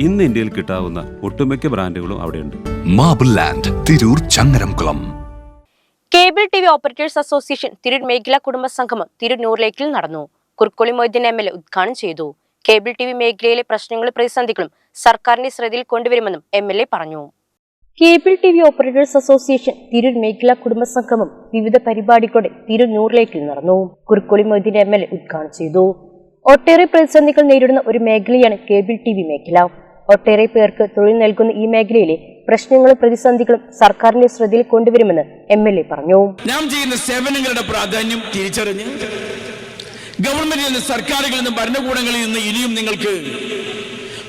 ഇന്ന് ഇന്ത്യയിൽ കിട്ടാവുന്ന ഒട്ടുമിക്ക ബ്രാൻഡുകളും അവിടെയുണ്ട്. Marble land Tirur Changaramkulam cable T V operators association Tirur മേഖലാ കുടുംബ സംഗമം തിരൂർ നടന്നു. Kurkkoli Moideen M L A ഉദ്ഘാടനം ചെയ്തു. കേബിൾ ടി വി മേഖലയിലെ പ്രശ്നങ്ങളും പ്രതിസന്ധികളും സർക്കാരിന്റെ ശ്രദ്ധയിൽ കൊണ്ടുവരുമെന്നും എം എൽ എ പറഞ്ഞു. Cable T V operators association Tirur മേഖലാ കുടുംബ സംഗമം വിവിധ പരിപാടികളോടെ തിരൂർ നടന്നു. Kurkkoli Moideen M L A ഉദ്ഘാടനം ചെയ്തു. ഒട്ടേറെ പ്രതിസന്ധികൾ നേരിടുന്ന ഒരു മേഖലയാണ് കേബിൾ ടി വി മേഖല. ഒട്ടേറെ പേർക്ക് തൊഴിൽ നൽകുന്ന ഈ മേഖലയിലെ പ്രശ്നങ്ങളും പ്രതിസന്ധികളും സർക്കാരിന്റെ ശ്രദ്ധയിൽ കൊണ്ടുവരുമെന്ന് എം എൽ എ പറഞ്ഞു. നാം ചെയ്യുന്ന സേവനങ്ങളുടെ പ്രാധാന്യം തിരിച്ചറിഞ്ഞ് ഗവൺമെന്റിൽ നിന്ന് സർക്കാരുകളിൽ നിന്ന് ഭരണകൂടങ്ങളിൽ നിന്ന് ഇനിയും നിങ്ങൾക്ക്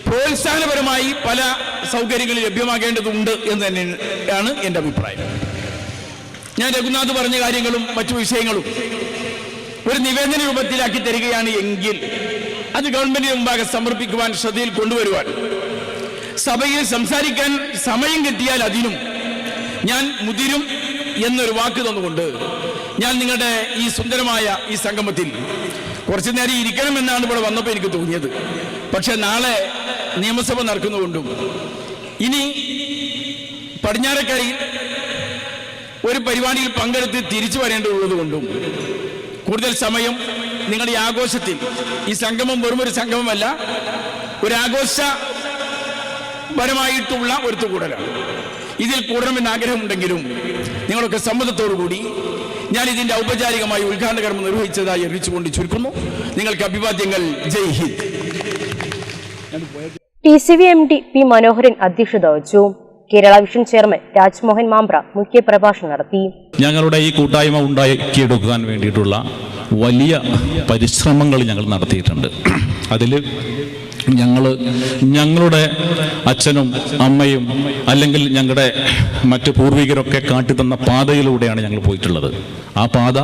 പ്രോത്സാഹനപരമായി പല സൗകര്യങ്ങൾ ലഭ്യമാകേണ്ടതുണ്ട് എന്ന് തന്നെയാണ് എന്റെ അഭിപ്രായം. ഞാൻ രഘുനാഥ് പറഞ്ഞ കാര്യങ്ങളും മറ്റു വിഷയങ്ങളും ഒരു നിവേദന രൂപത്തിലാക്കി തരികയാണ് എങ്കിൽ അത് ഗവൺമെന്റിന് മുമ്പാകെ സമർപ്പിക്കുവാൻ ശ്രദ്ധയിൽ കൊണ്ടുവരുവാൻ. സഭയിൽ സംസാരിക്കാൻ സമയം കിട്ടിയാൽ അതിനും ഞാൻ മുതിരും എന്നൊരു വാക്ക് തന്നുകൊണ്ട് ഞാൻ നിങ്ങളുടെ ഈ സുന്ദരമായ ഈ സംഗമത്തിൽ കുറച്ചു നേരം ഇരിക്കണമെന്നാണ് ഇവിടെ വന്നപ്പോൾ എനിക്ക് തോന്നിയത്. പക്ഷെ നാളെ നിയമസഭ നടക്കുന്നതുകൊണ്ടും ഇനി പടിഞ്ഞാറക്കരയിൽ ഒരു പരിപാടിയിൽ പങ്കെടുത്ത് തിരിച്ചു വരേണ്ടതുള്ളത് കൂടുതൽ സമയം നിങ്ങളുടെ ഈ ആഘോഷത്തിൽ ഈ സംഗമം വെറും ഒരു സംഗമമല്ല ഒരു ആഘോഷ പരമായിട്ടുള്ള ഒരുത്തുകൂടലാണ് ഇതിൽ കൂടണമെന്ന് ആഗ്രഹമുണ്ടെങ്കിലും നിങ്ങളൊക്കെ സമ്മതത്തോടു കൂടി ഞാൻ ഇതിന്റെ ഔപചാരികമായി ഉദ്ഘാടന കർമ്മം നിർവഹിച്ചതായി അറിയിച്ചുകൊണ്ട് ചുരുക്കുന്നു. നിങ്ങൾക്ക് അഭിവാദ്യങ്ങൾ. ജയ് Hind. T C V M D P Manoharan അധ്യക്ഷത വഹിച്ചു. കേരള വിഷൻ ചെയർമാൻ രാജ്മോഹൻ മാമ്പ്ര മുഖ്യപ്രഭാഷണം നടത്തി. ഞങ്ങളുടെ ഈ കൂട്ടായ്മ ഉണ്ടാക്കിയെടുക്കാൻ വേണ്ടിയിട്ടുള്ള വലിയ പരിശ്രമങ്ങൾ ഞങ്ങൾ നടത്തിയിട്ടുണ്ട്. അതിൽ ഞങ്ങൾ ഞങ്ങളുടെ അച്ഛനും അമ്മയും അല്ലെങ്കിൽ ഞങ്ങളുടെ മറ്റ് പൂർവികരൊക്കെ കാട്ടിത്തന്ന പാതയിലൂടെയാണ് ഞങ്ങൾ പോയിട്ടുള്ളത്. ആ പാത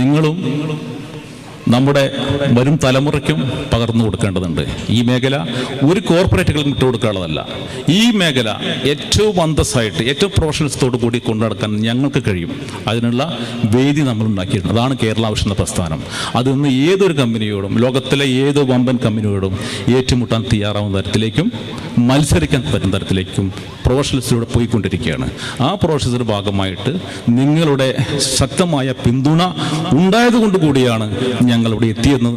നിങ്ങളും നമ്മുടെ വരും തലമുറയ്ക്കും പകർന്നു കൊടുക്കേണ്ടതുണ്ട്. ഈ മേഖല ഒരു കോർപ്പറേറ്റുകളും ഇട്ട് കൊടുക്കാനുള്ളതല്ല. ഈ മേഖല ഏറ്റവും അന്തസ്സായിട്ട് ഏറ്റവും പ്രൊഫഷണൽസത്തോടു കൂടി കൊണ്ടുനടക്കാൻ ഞങ്ങൾക്ക് കഴിയും. അതിനുള്ള വേദി നമ്മൾ ഉണ്ടാക്കിയിട്ടുണ്ട്. അതാണ് കേരള ആവശ്യം പ്രസ്ഥാനം. അത് ഇന്ന് ഏതൊരു കമ്പനിയോടും ലോകത്തിലെ ഏത് വമ്പൻ കമ്പനിയോടും ഏറ്റുമുട്ടാൻ തയ്യാറാവുന്ന തരത്തിലേക്കും മത്സരിക്കാൻ പറ്റുന്ന തരത്തിലേക്കും പ്രൊഫഷണൽസിലൂടെ പോയിക്കൊണ്ടിരിക്കുകയാണ്. ആ പ്രൊഫഷണൽസിന്റെ ഭാഗമായിട്ട് നിങ്ങളുടെ ശക്തമായ പിന്തുണ ഉണ്ടായതുകൊണ്ട് കൂടിയാണ് ഞങ്ങൾ ഇവിടെ എത്തിയെന്ന്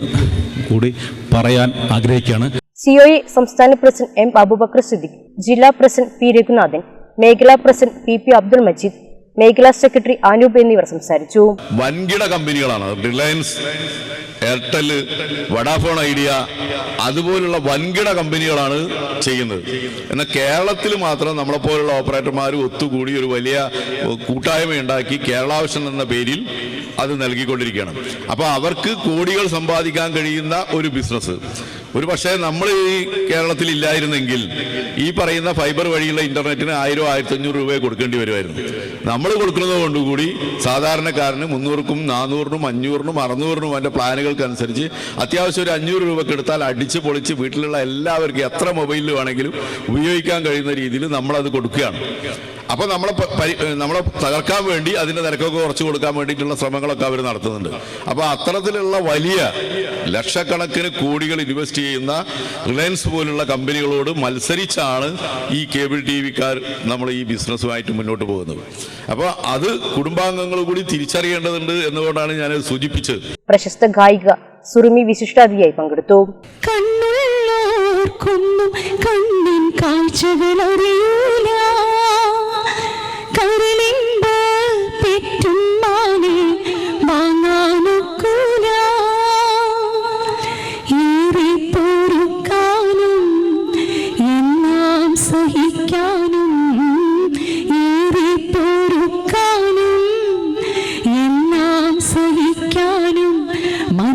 കൂടി പറയാൻ ആഗ്രഹിക്കുകയാണ്. സിഒഇ സംസ്ഥാന പ്രസിഡന്റ് എം അബുബക്കർ സിദ്ദിഖ് ജില്ലാ പ്രസിഡന്റ് പി രഘുനാഥൻ മേഖലാ president P P Abdul Majeed മേഖലാ സെക്രട്ടറി അനൂപ് എന്നിവർ സംസാരിച്ചു. വൻകിട കമ്പനികളാണ്. റിലയൻസ് എയർടെൽ വഡാഫോൺ ഐഡിയ അതുപോലുള്ള വൻകിട കമ്പനികളാണ് ചെയ്യുന്നത്. എന്നാൽ കേരളത്തിൽ മാത്രം നമ്മളെപ്പോലുള്ള ഓപ്പറേറ്റർമാർ ഒത്തുകൂടി ഒരു വലിയ കൂട്ടായ്മ ഉണ്ടാക്കി കേരളാവശ്യം എന്ന പേരിൽ അത് നൽകിക്കൊണ്ടിരിക്കുകയാണ്. അപ്പോൾ അവർക്ക് കോടികൾ സമ്പാദിക്കാൻ കഴിയുന്ന ഒരു ബിസിനസ്. ഒരു പക്ഷേ നമ്മൾ ഈ കേരളത്തിൽ ഇല്ലായിരുന്നെങ്കിൽ ഈ പറയുന്ന ഫൈബർ വഴിയുള്ള ഇന്റർനെറ്റിന് ആയിരം ആയിരത്തി അഞ്ഞൂറ് രൂപയെ കൊടുക്കേണ്ടി വരുമായിരുന്നു. നമ്മൾ കൊടുക്കുന്നത് കൊണ്ടുകൂടി സാധാരണക്കാരന് മുന്നൂറുക്കും നാനൂറിനും അഞ്ഞൂറിനും അറുന്നൂറിനും അതിന്റെ പ്ലാനുകൾക്കനുസരിച്ച് അത്യാവശ്യം ഒരു അഞ്ഞൂറ് രൂപയ്ക്ക് എടുത്താൽ അടിച്ച് പൊളിച്ച് വീട്ടിലുള്ള എല്ലാവർക്കും എത്ര മൊബൈലിൽ വേണമെങ്കിലും ഉപയോഗിക്കാൻ കഴിയുന്ന രീതിയിൽ നമ്മളത് കൊടുക്കുകയാണ്. അപ്പൊ നമ്മളെ നമ്മളെ തകർക്കാൻ വേണ്ടി അതിന്റെ നിരക്കൊക്കെ കുറച്ച് കൊടുക്കാൻ വേണ്ടിയിട്ടുള്ള ശ്രമങ്ങളൊക്കെ അവർ നടത്തുന്നുണ്ട്. അപ്പൊ അത്തരത്തിലുള്ള വലിയ ലക്ഷക്കണക്കിന് കോടികൾ ഇൻവെസ്റ്റ് ചെയ്യുന്ന റിലയൻസ് പോലുള്ള കമ്പനികളോട് മത്സരിച്ചാണ് ഈ കേബിൾ ടി വിക്കാർ നമ്മൾ ഈ ബിസിനസ്സുമായിട്ട് മുന്നോട്ട് പോകുന്നത്. അപ്പോൾ അത് കുടുംബാംഗങ്ങൾ കൂടി തിരിച്ചറിയേണ്ടതുണ്ട് എന്നുകൊണ്ടാണ് ഞാൻ സൂചിപ്പിച്ചത്. പ്രശസ്ത ഗായിക സുറുമി വിശിഷ്ടാതിയായി പങ്കെടുത്തു. കണ്ണുള്ളോർക്കൊന്നും കണ്ണിൻ കാഴ്ചകളറിയൂല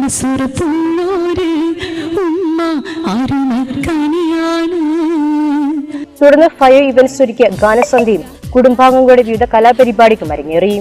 മനസ്സുറപ്പുള്ളോര് ഉമ്മ അരുമക്കനിയാണ് തുടർന്ന് ഫയർ ഇവന്റ്സ് ഒരുക്കിയ ഗാനസന്ധ്യയും കുടുംബാംഗങ്ങളുടെ വിവിധ കലാപരിപാടിക്കും അരങ്ങേറി.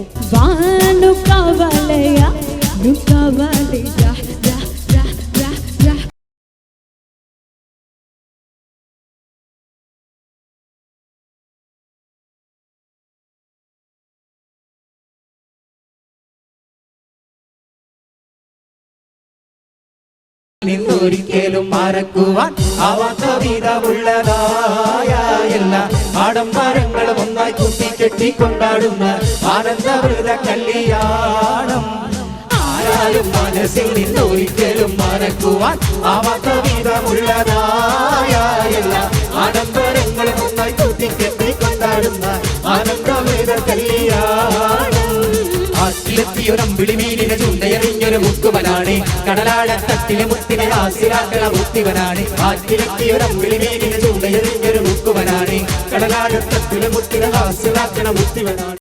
നിന്നൊരിക്കലും മറക്കുവാൻ ആവാത്ത വിധമുള്ളതായ എല്ലാ ആഡംബരങ്ങളും ഒന്നായി കൂട്ടിക്കെട്ടി കൊണ്ടാടുന്ന ആനന്ദവൃത കല്യാണം. ആരാലും മനസ്സിൽ നിന്നൊരിക്കലും മറക്കുവാൻ ആവാത്ത വിധമുള്ളതായ എല്ലാ ആഡംബരങ്ങളും ഒന്നായി കൂട്ടിക്കെട്ടി കൊണ്ടാടുന്ന ആനന്ദവൃത കല്യാണം. ആറ്റിലെത്തിയൊരം വിളിമീനിനെ ചുണ്ടയറിഞ്ഞൊരു മുക്കുവനാണ് കടലാഴത്തട്ടിലെ മുത്തിനെ ആസിലാക്കണ മുത്തിവനാണ്. ആറ്റിലെത്തിയൊരം വിളിമീനിനെ ചുണ്ടയറിഞ്ഞൊരു മുക്കുവനാണ്. കടലാഴത്തട്ടിലെ മുത്തിനെ ആസിലാക്കണ മുത്തിവനാണ്.